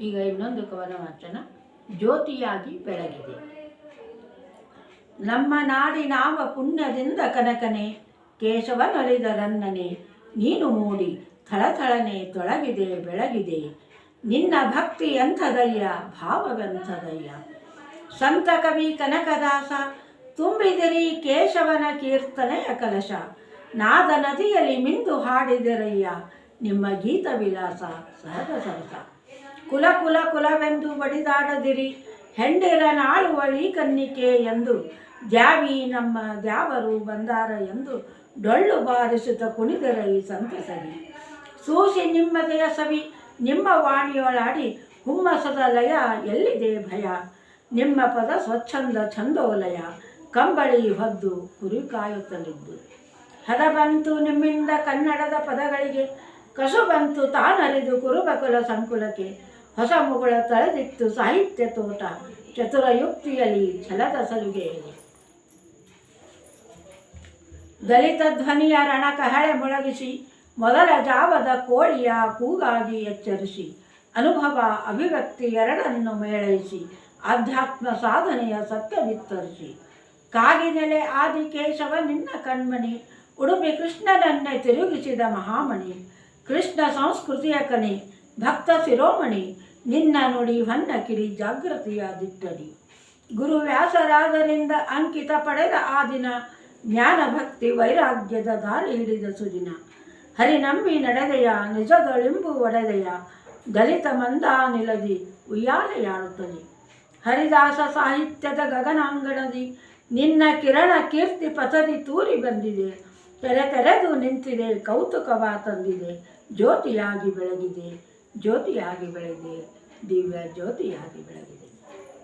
ಈಗ ಇನ್ನೊಂದು ಕವನ ವಾಚನ ಜ್ಯೋತಿಯಾಗಿ ಬೆಳಗಿದೆ. ನಮ್ಮ ನಾಡಿನಾವ ಪುಣ್ಯದಿಂದ ಕನಕನೆ ಕೇಶವನೊಲಿದರನ್ನನೆ ನೀನು ಮೂಡಿ ಥಳಥಳನೆ ತೊಳಗಿದೆ, ಬೆಳಗಿದೆ. ನಿನ್ನ ಭಕ್ತಿ ಎಂಥದಯ್ಯ, ಭಾವವೆಂಥದಯ್ಯ. ಸಂತ ಕವಿ ಕನಕದಾಸ, ತುಂಬಿದಿರಿ ಕೇಶವನ ಕೀರ್ತನೆಯ ಕಲಶ. ನಾದ ನದಿಯಲ್ಲಿ ಮಿಂದು ಹಾಡಿದಿರಯ್ಯ ನಿಮ್ಮ ಗೀತ ವಿಲಾಸ ಸಹಜ ಸರಸ ಕುಲ ಕುಲ ಕುಲವೆಂದು ಬಡಿದಾಡದಿರಿ. ಹೆಂಡಿರನಾಳುವಳಿ ಕನ್ನಿಕೆ ಎಂದು. ದ್ಯಾವಿ ನಮ್ಮ ದ್ಯಾವರು ಬಂದಾರ ಎಂದು. ಡೊಳ್ಳು ಬಾರಿಸುತ್ತ ಕುಣಿದರೈ ಸಂತಸರಿ. ಸೂಸಿ ನಿಮ್ಮದೆಯ ಸವಿ. ನಿಮ್ಮ ವಾಣಿಯೊಳಾಡಿ ಹುಮ್ಮಸದ ಲಯ ಎಲ್ಲಿದೆ ಭಯ. ನಿಮ್ಮ ಪದ ಸ್ವಚ್ಛಂದ ಛಂದೋಲಯ. ಕಂಬಳಿ ಹೊದ್ದು ಕುರಿ ಕಾಯುತ್ತಲಿದ್ದು. ಹದ ಬಂತು ನಿಮ್ಮಿಂದ ಕನ್ನಡದ ಪದಗಳಿಗೆ. ಕಸು ಬಂತು ತಾನರಿದು ಕುರುಬಕುಲ ಸಂಕುಲಕ್ಕೆ, ಹೊಸ ಮುಗುಳ ತಳೆದಿತ್ತು ಸಾಹಿತ್ಯ ತೋಟ ಚತುರ ಯುಕ್ತಿಯಲ್ಲಿ ಛಲದ ಸಲುಗೆಯಲ್ಲಿ ದಲಿತ ಧ್ವನಿಯ ರಣ ಕಹಳೆ ಮೊಳಗಿಸಿ, ಮೊದಲ ಜಾವದ ಕೋಳಿಯ ಕೂಗಾಗಿ ಎಚ್ಚರಿಸಿ, ಅನುಭವ ಅಭಿವ್ಯಕ್ತಿ ಎರಡನ್ನು ಮೇಳೈಸಿ, ಆಧ್ಯಾತ್ಮ ಸಾಧನೆಯ ಸತ್ಯ ವಿತ್ತರಿಸಿ ಕಾಗಿನೆಲೆ ಆದಿಕೇಶವ ನಿನ್ನ ಕಣ್ಮಣಿ, ಉಡುಪಿ ಕೃಷ್ಣನನ್ನೇ ತಿರುಗಿಸಿದ ಮಹಾಮಣಿ. ಕೃಷ್ಣ ಸಂಸ್ಕೃತಿಯ ಕನೆ ಭಕ್ತ ಶಿರೋಮಣಿ, ನಿನ್ನ ನುಡಿ ಹೊನ್ನ ಕಿಡಿ ಜಾಗೃತಿಯ ದಿಟ್ಟಡಿ ಗುರು ವ್ಯಾಸರಾದರಿಂದ ಅಂಕಿತ ಪಡೆದ ಆ ದಿನ, ಜ್ಞಾನ ಭಕ್ತಿ ವೈರಾಗ್ಯದ ದಾರಿ ಹಿಡಿದ ಸುದಿನ. ಹರಿನಂಬಿ ನಡೆದೆಯ ನಿಜದೊಳಿಂಬು ಒಡೆದೆಯ, ದಲಿತ ಮಂದ ನಿಲದಿ ಉಯ್ಯಾಲೆಯಾಡುತ್ತದೆ. ಹರಿದಾಸ ಸಾಹಿತ್ಯದ ಗಗನಾಂಗಣದಿ, ನಿನ್ನ ಕಿರಣ ಕೀರ್ತಿ ಪಥದಿ ತೂರಿ ಬಂದಿದೆ. ತೆರೆದು ನಿಂತಿದೆ ಕೌತುಕವ ತಂದಿದೆ ಜ್ಯೋತಿಯಾಗಿ ಬೆಳಗಿದೆ ಜ್ಯೋತಿಯಾಗಿ ಬೆಳಗಿದೆ ದಿವ್ಯ ಜ್ಯೋತಿಯಾಗಿ ಬೆಳಗಿದೆ.